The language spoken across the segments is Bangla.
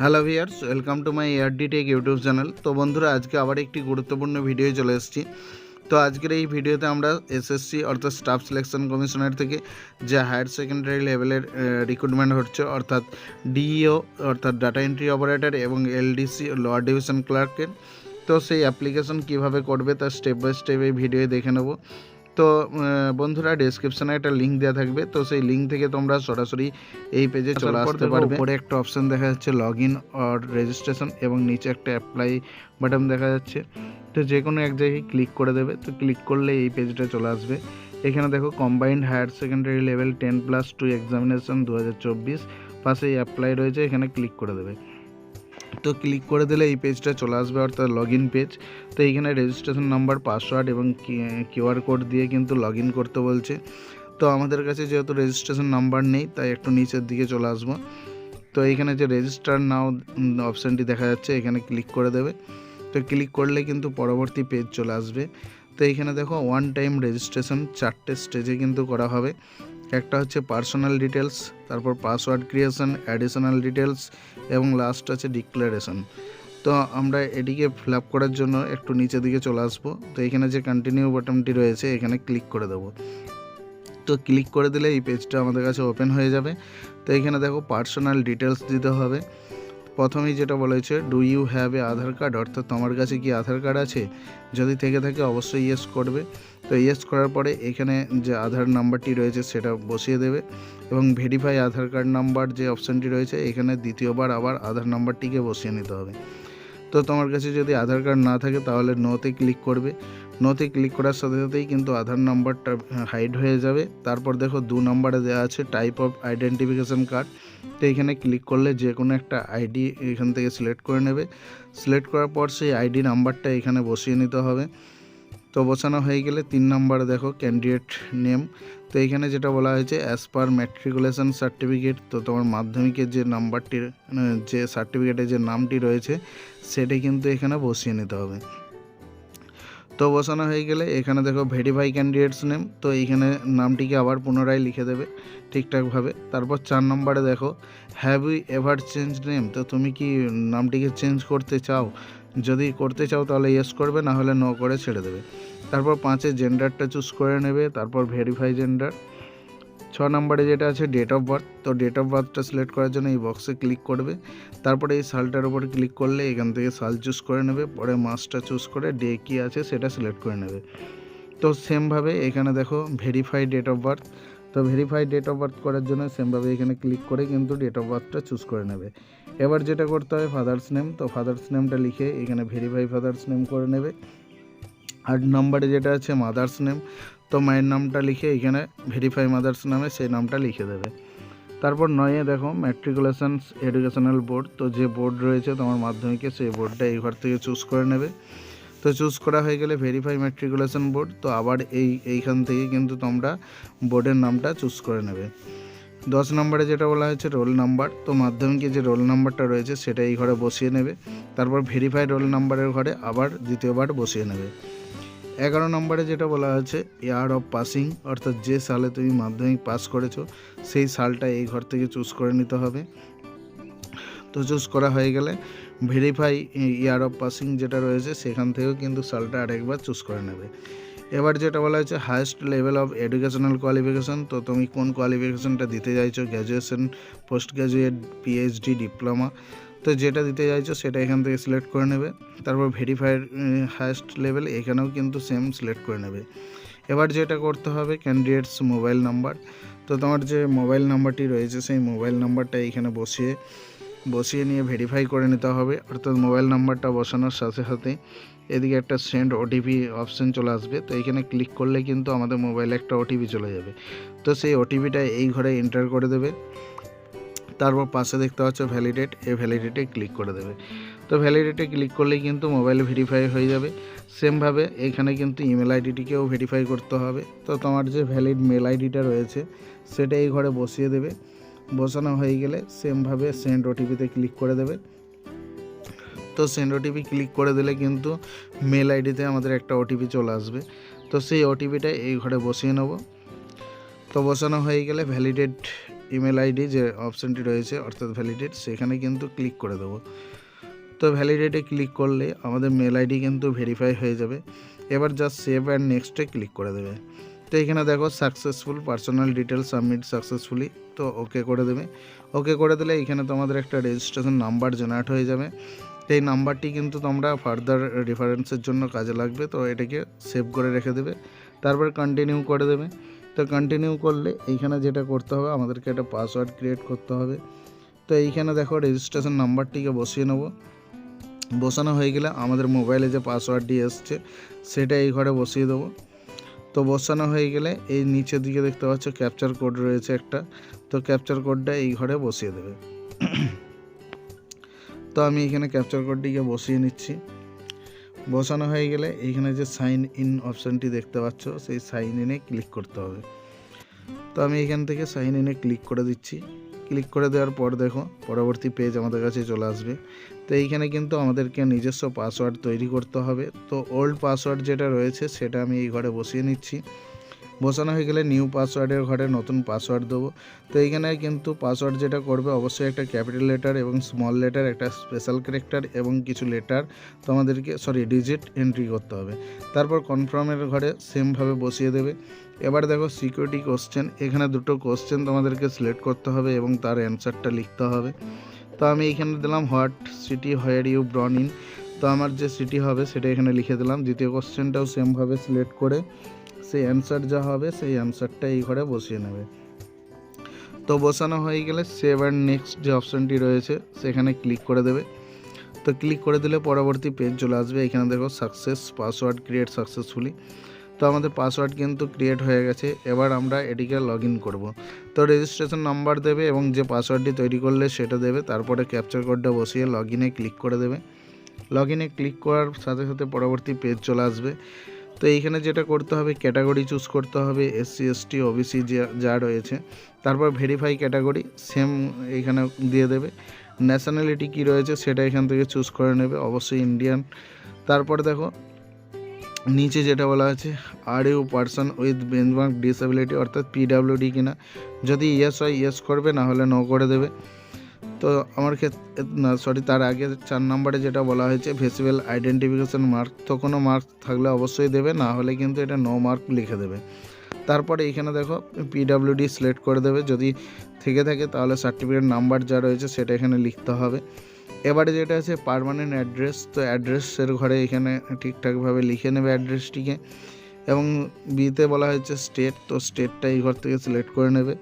Hello viewers welcome to my airdi tech YouTube channel তো বন্ধুরা, আজকে আবার একটি গুরুত্বপূর্ণ ভিডিও চলে এসেছি। তো আজকের এই ভিডিওতে আমরা এসএসসি অর্থাৎ স্টাফ সিলেকশন কমিশনের থেকে যে হায়ার সেকেন্ডারি লেভেলের রিক্রুটমেন্ট হচ্ছে, অর্থাৎ ডিইও অর্থাৎ ডাটা এন্ট্রি অপারেটর এবং এলডিসি লোয়ার ডিভিশন ক্লার্কের তো সেই অ্যাপ্লিকেশন কীভাবে করবে তার স্টেপ বাই স্টেপ এই ভিডিও দেখে নেব। তো বন্ধুরা ডেসক্রিপশনে একটা লিঙ্ক দেওয়া থাকবে। তো সেই লিঙ্ক থেকে তোমরা সরাসরি এই পেজে চলে আসতে পারবে। উপরে একটা অপশন দেখা যাচ্ছে লগ ইন অর রেজিস্ট্রেশন এবং নিচে একটা অ্যাপ্লাই বাটন দেখা যাচ্ছে। তো যে কোনো এক জায়গায় ক্লিক করে দেবে। তো ক্লিক করলে এই পেজটা চলে আসবে। এখানে দেখো combined higher secondary level ten plus two examination দু হাজার চব্বিশ পাশে অ্যাপ্লাই রয়েছে এখানে ক্লিক করে দেবে। তো ক্লিক করে দিলে এই পেজটা চলে আসবে, অর্থাৎ লগ পেজ তো এইখানে রেজিস্ট্রেশন নাম্বার পাসওয়ার্ড এবং কিউআর কোড দিয়ে কিন্তু লগ করতে বলছে। তো আমাদের কাছে যেহেতু রেজিস্ট্রেশন নাম্বার নেই, তাই একটু নিচের দিকে চলে আসব। তো এইখানে যে রেজিস্টার নাও অপশানটি দেখা যাচ্ছে, এখানে ক্লিক করে দেবে। তো ক্লিক করলে কিন্তু পরবর্তী পেজ চলে আসবে। তো এইখানে দেখো ওয়ান টাইম রেজিস্ট্রেশন চারটে স্টেজে কিন্তু করা হবে। একটা হচ্ছে পার্সোনাল ডিটেলস তারপর পাসওয়ার্ড ক্রিয়েশন অ্যাডিশনাল ডিটেলস এবং লাস্ট আছে ডিক্লারেশন তো আমরা এটিকে ফিল করার জন্য একটু নিচে দিকে চলে আসব। তো এখানে যে কন্টিনিউ বাটনটি রয়েছে, এখানে ক্লিক করে দেবো। তো ক্লিক করে দিলে এই পেজটা আমাদের কাছে ওপেন হয়ে যাবে। তো এখানে দেখো পার্সোনাল ডিটেলস দিতে হবে। প্রথমেই যেটা বলেছে do you have a Aadhaar card অর্থাৎ তোমার কাছে কি আধার কার্ড আছে? যদি থেকে থাকে অবশ্যই ইয়েস করবে। তো ইয়েস করার পরে এখানে যে আধার নাম্বারটি রয়েছে সেটা বসিয়ে দেবে এবং ভেরিফাই আধার কার্ড নাম্বার যে অপশানটি রয়েছে, এখানে দ্বিতীয়বার আবার আধার নাম্বারটিকে বসিয়ে নিতে হবে। তো তোমার কাছে যদি আধার কার্ড না থাকে, তাহলে নোতে ক্লিক করবে। নোতে ক্লিক করার সাথে সাথেই কিন্তু আধার নাম্বারটা হাইড হয়ে যাবে। তারপর দেখো দু নম্বরে দেওয়া আছে টাইপ অফ আইডেন্টিফিকেশান কার্ড তো এখানে ক্লিক করলে যে কোনো একটা আইডি এখান থেকে সিলেক্ট করে নেবে। সিলেক্ট করার পর সেই আইডি নাম্বারটা এখানে বসিয়ে নিতে হবে। তো বসানো হয়ে গেলে তিন নম্বরে দেখো ক্যান্ডিডেট নেম তো এইখানে যেটা বলা হয়েছে অ্যাজ পার ম্যাট্রিকুলেশন সার্টিফিকেট তো তোমার মাধ্যমিকের যে নাম্বারটির মানে যে সার্টিফিকেটের যে নামটি রয়েছে, সেটি কিন্তু এখানে বসিয়ে নিতে হবে। তো বসানো হয়ে গেলে এখানে দেখো ভেরিফাই ক্যান্ডিডেটস নেম তো এইখানে নামটিকে আবার পুনরায় লিখে দেবে ঠিকঠাকভাবে। তারপর চার নম্বরে দেখো have you ever change name তো তুমি কি নামটিকে চেঞ্জ করতে চাও? যদি করতে চাও তাহলে ইয়েস করবে, না হলে নো করে ছেড়ে দেবে। তারপর পাঁচে জেন্ডারটা চুজ করে নেবে, তারপর ভেরিফাই জেন্ডার ছ নম্বরে যেটা আছে ডেট অফ বার্থ তো ডেট অফ বার্থটা সিলেক্ট করার জন্য এই বক্সে ক্লিক করবে। তারপরে এই সালটার উপর ক্লিক করলে এখান থেকে সাল চুজ করে নেবে। পরে মাসটা চুজ করে ডে কী আছে সেটা সিলেক্ট করে নেবে। তো সেমভাবে এখানে দেখো ভেরিফাই ডেট অফ বার্থ তো ভেরিফাই ডেট অফ বার্থ করার জন্য সেমভাবে এখানে ক্লিক করে কিন্তু ডেট অফ বার্থটা চুজ করে নেবে। এবার যেটা করতে হয় ফাদার্স নেম তো ফাদার্স নেমটা লিখে এখানে ভেরিফাই ফাদার্স নেম করে নেবে। আট নম্বরে যেটা আছে মাদার্স নেম তো মায়ের নামটা লিখে এখানে ভেরিফাই মাদার্স নামে সেই নামটা লিখে দেবে। তারপর নয়ে দেখো ম্যাট্রিকুলেশন এডুকেশনাল বোর্ড তো যে বোর্ড রয়েছে তোমার মাধ্যমিকে সেই বোর্ডটা এই ঘর থেকে চুজ করে নেবে। তো চুজ করা হয়ে গেলে ভেরিফাই ম্যাট্রিকুলেশন বোর্ড তো আবার এই, এইখান থেকে কিন্তু তোমরা বোর্ডের নামটা চুজ করে নেবে। দশ নম্বরে যেটা বলা হয়েছে রোল নাম্বার তো মাধ্যমিকে যে রোল নাম্বারটা রয়েছে সেটা এই ঘরে বসিয়ে নেবে। তারপর ভেরিফাই রোল নাম্বারের ঘরে আবার দ্বিতীয়বার বসিয়ে নেবে। এগারো নম্বরে যেটা বলা হয়েছে ইয়ার অফ পাসিং অর্থাৎ যে সালে তুমি মাধ্যমিক পাস করেছ, সেই সালটা এই ঘর থেকে চুজ করে নিতে হবে। তো চুজ করা হয়ে গেলে ভেরিফাই ইয়ার অফ পাসিং যেটা রয়েছে, সেখান থেকেও কিন্তু সালটা আরেকবার চুজ করে নেবে। এবার যেটা বলা হয়েছে highest level of educational qualification তো তুমি কোন কোয়ালিফিকেশনটা দিতে চাইছো graduation post graduate PhD diploma তো যেটা দিতে চাইছো সেটা এখান থেকে সিলেক্ট করে নেবে। তারপর ভেরিফাইড হায়েস্ট লেভেল এখানেও কিন্তু সেম সিলেক্ট করে নেবে। এবার যেটা করতে হবে ক্যান্ডিডেটস মোবাইল নাম্বার তো তোমার যে মোবাইল নাম্বারটি রয়েছে, সেই মোবাইল নাম্বারটা এখানে বসিয়ে বসিয়ে নিয়ে ভেরিফাই করে নিতে হবে। অর্থাৎ মোবাইল নাম্বারটা বসানোর সাথে সাথে এদিকে একটা সেন্ড ওটিপি অপশান চলে আসবে। তো এখানে ক্লিক করলে কিন্তু আমাদের মোবাইলে একটা ওটিপি চলে যাবে। তো সেই ওটিপিটা এই ঘরে এন্টার করে দেবে। তারপর পাশে দেখতে পাচ্ছ ভ্যালিডেট এই ভ্যালিডেটে ক্লিক করে দেবে। তো ভ্যালিডেটে ক্লিক করলেই কিন্তু মোবাইল ভেরিফাই হয়ে যাবে। সেমভাবে এখানে কিন্তু ইমেল আইডিটিকেও ভেরিফাই করতে হবে। তো তোমার যে ভ্যালিড মেল আইডিটা রয়েছে, সেটা এই ঘরে বসিয়ে দেবে। বসানো হয়ে গেলে সেমভাবে সেন্ড ওটিপিতে ক্লিক করে দেবে। তো সেন্ড ওটিপি ক্লিক করে দিলে কিন্তু মেল আইডিতে আমাদের একটা ওটিপি চলে আসবে। তো সেই ওটিপিটা এই ঘরে বসিয়ে নেব। তো বসানো হয়ে গেলে ভ্যালিডেট ইমেল আইডি যে অপশানটি রয়েছে, অর্থাৎ ভ্যালিডেট সেখানে কিন্তু ক্লিক করে দেবো। তো ভ্যালিডেটে ক্লিক করলে আমাদের মেল আইডি কিন্তু ভেরিফাই হয়ে যাবে। এবার জাস্ট সেভ অ্যান্ড নেক্সটে ক্লিক করে দেবে। তো এখানে দেখো successful personal detail submit successfully তো ওকে করে দেবে। ওকে করে দিলে এখানে তোমাদের একটা রেজিস্ট্রেশন নাম্বার জেনারেট হয়ে যাবে। এই নাম্বারটি কিন্তু তোমরা ফার্দার রেফারেন্সের জন্য কাজে লাগবে, তো এটাকে সেভ করে রেখে দেবে। তারপর কন্টিনিউ করে দেবে। তো কন্টিনিউ করলে এইখানে যেটা করতে হবে, আমাদেরকে একটা পাসওয়ার্ড ক্রিয়েট করতে হবে। তো এইখানে দেখো রেজিস্ট্রেশন নাম্বারটিকে বসিয়ে নেব। বসানো হয়ে গেলে আমাদের মোবাইলে যে পাসওয়ার্ডটি এসছে, সেটা এই ঘরে বসিয়ে দেবো। তো বসানো হয়ে গেলে এই নিচের দিকে দেখতে পাচ্ছ ক্যাপচার কোড রয়েছে একটা। তো ক্যাপচার কোডটা এই ঘরে বসিয়ে দেবে। তো আমি এখানে ক্যাপচার কোডটিকে বসিয়ে নিচ্ছি। বসানো হয়ে গেলে এইখানে যে সাইন ইন অপশানটি দেখতে পাচ্ছ, সেই সাইন ইনে ক্লিক করতে হবে। তো আমি এখান থেকে সাইন ইনে ক্লিক করে দিচ্ছি। ক্লিক করে দেওয়ার পর দেখো, পরবর্তী পেজ আমাদের কাছে চলে আসবে। তো এইখানে কিন্তু আমাদেরকে নিজস্ব পাসওয়ার্ড তৈরি করতে হবে। তো ওল্ড পাসওয়ার্ড যেটা রয়েছে, সেটা আমি এই ঘরে বসিয়ে নিচ্ছি। বসানো হয়ে গেলে নিউ পাসওয়ার্ডের ঘরে নতুন পাসওয়ার্ড দেবো। তো এইখানে কিন্তু পাসওয়ার্ড যেটা করবে, অবশ্যই একটা ক্যাপিটাল লেটার এবং স্মল লেটার একটা স্পেশাল ক্যারেক্টার এবং কিছু লেটার তোমাদেরকে সরি ডিজিট এন্ট্রি করতে হবে। তারপর কনফার্মের ঘরে সেমভাবে বসিয়ে দেবে। এবার দেখো সিকিউরিটি কোশ্চেন এখানে দুটো কোশ্চেন তোমাদেরকে সিলেক্ট করতে হবে এবং তার অ্যান্সারটা লিখতে হবে। তো আমি এখানে দিলাম what city where you born in তো আমার যে সিটি হবে সেটা এখানে লিখে দিলাম। দ্বিতীয় কোশ্চেনটাও সেমভাবে সিলেক্ট করে সেই অ্যান্সার যা হবে, সেই অ্যান্সারটা এই ঘরে বসিয়ে নেবে। তো বসানো হয়ে গেলে সেভ অ্যান্ড নেক্সট যে অপশানটি রয়েছে, সেখানে ক্লিক করে দেবে। তো ক্লিক করে দিলে পরবর্তী পেজ চলে আসবে। এখানে দেখো সাকসেস পাসওয়ার্ড ক্রিয়েট সাকসেসফুলি তো আমাদের পাসওয়ার্ড কিন্তু ক্রিয়েট হয়ে গেছে। এবার আমরা এটিকে লগ ইন করব। তো রেজিস্ট্রেশন নাম্বার দেবে এবং যে পাসওয়ার্ডটি তৈরি করলে সেটা দেবে। তারপরে ক্যাপচার কোডটা বসিয়ে লগ ইনে ক্লিক করে দেবে। লগ ইনে ক্লিক করার সাথে সাথে পরবর্তী পেজ চলে আসবে। তো এইখানে যেটা করতে হবে ক্যাটাগরি চুজ করতে হবে এসসি এসটি ওবিসি যা রয়েছে। তারপর ভেরিফাই ক্যাটাগরি সেম এইখানে দিয়ে দেবে। ন্যাশনালিটি কী রয়েছে সেটা এখান থেকে চুজ করে নেবে, অবশ্যই ইন্ডিয়ান তারপর দেখো, নিচে যেটা বলা আছে are you person with benchmark disability অর্থাৎ পিডাব্লিউডি কিনা। যদি ইয়েস হয় ইয়েস করবে, না হলে নো করে দেবে। তো আমার ক্ষেত্রে সরি তার আগে চার নম্বরে যেটা বলা হয়েছে ভেসিবল আইডেন্টিফিকেশন মার্ক তো কোনো মার্ক থাকলে অবশ্যই দেবে, না হলে কিন্তু এটা নো মার্ক লিখে দেবে। তারপরে এখানে দেখো পিডাব্লিউডি সিলেক্ট করে দেবে, যদি থেকে থাকে তাহলে সার্টিফিকেট নাম্বার যা রয়েছে সেটা এখানে লিখতে হবে। এবারে যেটা আছে পারমানেন্ট অ্যাড্রেস তো অ্যাড্রেসের ঘরে এখানে ঠিকঠাকভাবে লিখে নেবে অ্যাড্রেসটিকে এবং বিতে বলা হয়েছে স্টেট তো স্টেটটা এই ঘর থেকে সিলেক্ট করে নেবে।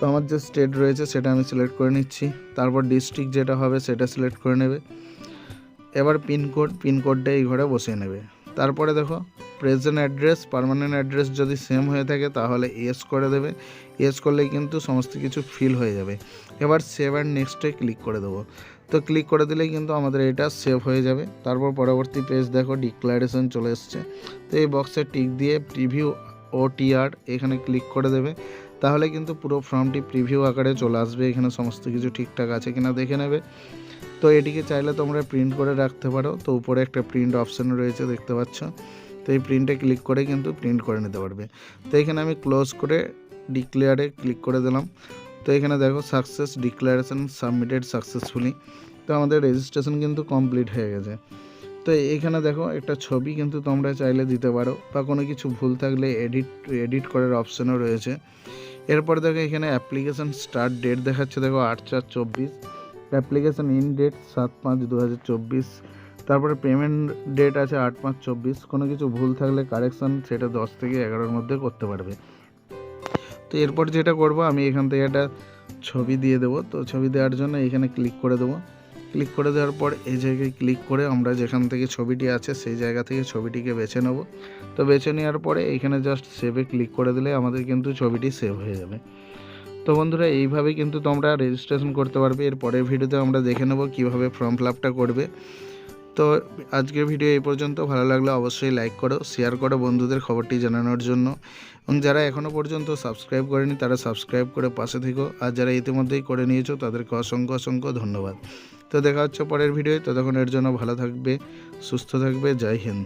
তো আমার যে স্টেট রয়েছে সেটা আমি সিলেক্ট করে নিচ্ছি। তারপর ডিস্ট্রিক্ট যেটা হবে সেটা সিলেক্ট করে নেবে। এবার পিনকোড পিনকোডটা এই ঘরে বসিয়ে নেবে। তারপরে দেখো প্রেজেন্ট অ্যাড্রেস পারমানেন্ট অ্যাড্রেস যদি সেম হয়ে থাকে তাহলে এস করে দেবে। এস করলেই কিন্তু সমস্ত কিছু ফিল হয়ে যাবে। এবার সেভ অ্যান্ড নেক্সটে ক্লিক করে দেবো। তো ক্লিক করে দিলেই কিন্তু আমাদের এটা সেভ হয়ে যাবে। তারপর পরবর্তী পেজ দেখো ডিক্লারেশন চলে এসছে। তো এই বক্সে টিক দিয়ে প্রিভিউ ও টিআর এখানে ক্লিক করে দেবে। তাহলে কিন্তু পুরো ফর্মটি প্রিভিউ আকারে চলে আসবে। এখানে সমস্ত কিছু ঠিকঠাক আছে কিনা দেখে নেবে। তো এটিকে চাইলে তোমরা প্রিন্ট করে রাখতে পারো। তো উপরে একটা প্রিন্ট অপশান রয়েছে, দেখতে পাচ্ছ। তো এই প্রিন্টে ক্লিক করে কিন্তু প্রিন্ট করে নিতে পারবে। তো এখানে আমি ক্লোজ করে ডিক্লেয়ারে ক্লিক করে দিলাম। তো এখানে দেখো, সাকসেস ডিক্লারেশন সাবমিটেড সাকসেসফুলি। তো আমাদের রেজিস্ট্রেশন কিন্তু কমপ্লিট হয়ে গেছে। তো এখানে দেখো একটা ছবি কিন্তু তোমরা চাইলে দিতে পারো বা কোনো কিছু ভুল থাকলে এডিট এডিট করার অপশানও রয়েছে। এরপর দেখো এখানে অ্যাপ্লিকেশান স্টার্ট ডেট দেখাচ্ছে, দেখো আট চার চব্বিশ। অ্যাপ্লিকেশান ইন ডেট সাত পাঁচ দু হাজার চব্বিশ। তারপরে পেমেন্ট ডেট আছে আট পাঁচ চব্বিশ। কোনো কিছু ভুল থাকলে কারেকশান সেটা দশ থেকে এগারোর মধ্যে করতে পারবে। তো এরপর যেটা করব, আমি এখান থেকে একটা ছবি দিয়ে দেবো। তো ছবি দেওয়ার জন্য এখানে ক্লিক করে দেবো। ক্লিক করে দেওয়ার পর এই জায়গায় ক্লিক করে আমরা যেখান থেকে ছবিটি আছে সেই জায়গা থেকে ছবিটিকে বেছে নেব। তো বেছে নেওয়ার পরে এখানে জাস্ট সেভে ক্লিক করে দিলে আমাদের কিন্তু ছবিটি সেভ হয়ে যাবে। তো বন্ধুরা, এইভাবে কিন্তু তোমরা রেজিস্ট্রেশন করতে পারবে। এর পরের ভিডিওতে আমরা দেখে নেব কীভাবে ফর্ম ফিল করবে। তো আজকের ভিডিও এই পর্যন্ত। ভালো লাগলে অবশ্যই লাইক করো শেয়ার করো বন্ধুদের খবরটি জানানোর জন্য। এবং যারা এখনও পর্যন্ত সাবস্ক্রাইব করেনি, তারা সাবস্ক্রাইব করে পাশে থেকো। আর যারা ইতিমধ্যেই করে নিয়েছো, তাদেরকে অসংখ্য অসংখ্য ধন্যবাদ। তো দেখা হচ্ছে পরের ভিডিও ততক্ষণের জন্য ভালো থাকবে, সুস্থ থাকবে। জয় হিন্দ।